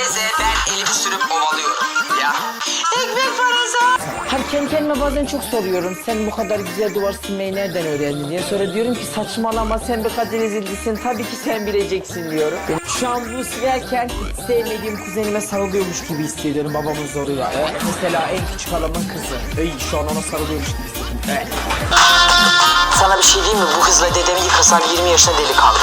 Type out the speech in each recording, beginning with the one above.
Beze ben elimi sürüp ovalıyorum. Ya. Ekmek parası. Hani kendi kendime bazen çok soruyorum. Sen bu kadar güzel duvar silmeyi nereden öğrendin diye. Sonra diyorum ki saçmalama sen bir kadın ezildisin. Tabii ki sen bileceksin diyorum. Şu an bu silerken sevmediğim kuzenime sarılıyormuş gibi hissediyorum babamın zoruyla. Evet. Mesela en küçük halamın kızı. Ey şu an ona sarılıyormuş gibi hissediyorum. Evet. Sana bir şey diyeyim mi? Bu kızla dedemi yıkasan 20 yaşında deli kaldı.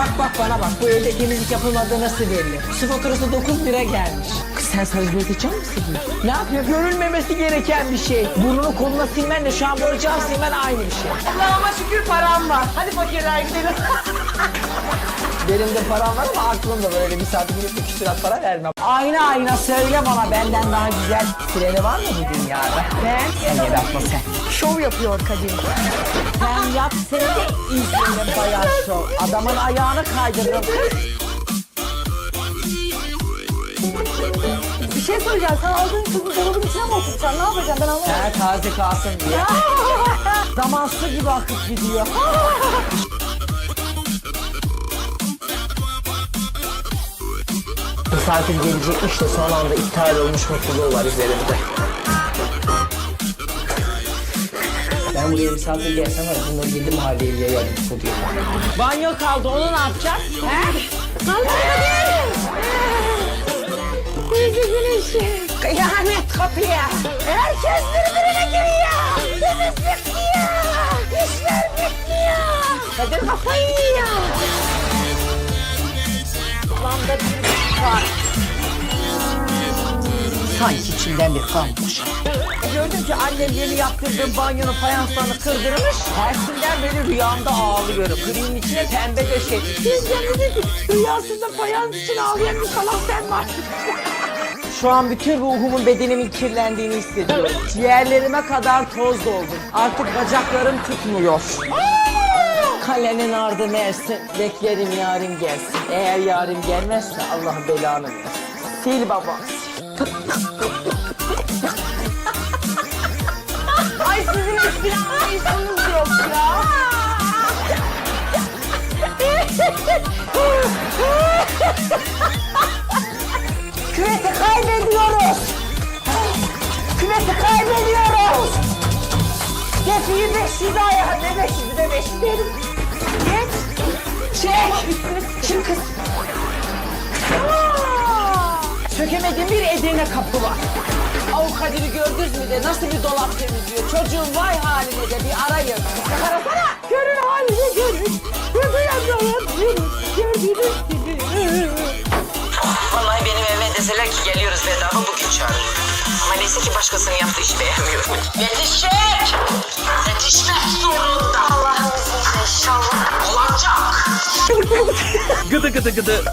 Bak bak bana bak bu evde temizlik yapılmadığı nasıl belli. Su faturası 9 lira gelmiş. Kız sen sarı bezecek misin? Ne yapıyor? Görülmemesi gereken bir şey. Burnunu koluna silmenle şu an borcağım silmen aynı bir şey. Allah'ıma şükür param var. Hadi fakirler gidelim. Benim de param var ama aklımda böyle bir saat bir küsurat para vermem. Ayna ayna söyle bana benden daha güzel sireni var mı bu dünyada? Ben? Sen gel atma sen. Şov yapıyor Kadir. Yap seni de izleyelim bayağı şov. Adamın ayağını kaydırırım. Bir şey soracağım. Sen aldığın kızı dolabın içine mi oturtacaksın? Ne yapacaksın? Ben anlamadım. He taze kalsın diye. Zaman su gibi akıp gidiyor. Misafir gelecekmiş de son anda iptal olmuş mutluluğu var üzerimde. Ben buraya misafir gelsem var bunları yedi mahalleye bu diyor. Banyo kaldı onu ne yapacağız? He? Teyze güneşi. Kıyamet kapıya. Herkes birbirine giriyor. Temizlik diyor. İşler bitmiyor. Kadir kafayı yiyor. Lambda bir var. Sanki içimden bir kan boşa. Gördüm ki annem yeni yaptırdığım banyonun fayanslarını kırdırmış. Tersinden beri rüyamda ağlıyorum. Gri'nin içine pembe. Teyzem dedi ki rüyasında fayans için ağlayan bir salak sen var. Şu an bütün ruhumun bedenimin kirlendiğini hissediyorum. Ciğerlerime kadar toz doldum. Artık bacaklarım tutmuyor. Kalenin ardı Mersin, beklerim yarim gelsin. Eğer yarim gelmezse Allah belanı versin. Sil baba. Ay sizin espri anlayışınız yok ya. Kümesi kaybediyoruz. Kümesi kaybediyoruz. Gefiyi 500 ayağa ne 500 de 500 derim. Geç. Çek. Çık kız. Sökemediğim bir Edirne kapı var. Av Kadir'i gördünüz mü de nasıl bir dolap temizliyor. Çocuğun vay haline de bir arayın. Karasana. Görün haline görün. Duyamıyorum. Gördüğünüz gibi. Vallahi benim evime deseler ki geliyoruz bedava bugün çağırırım. Ama neyse ki başkasının yaptığı işi beğenmiyorum. Yetişecek! Yetişmek zorunda. Allah'ın izniyle inşallah. Olacak. Gıdı gıdı gıdı.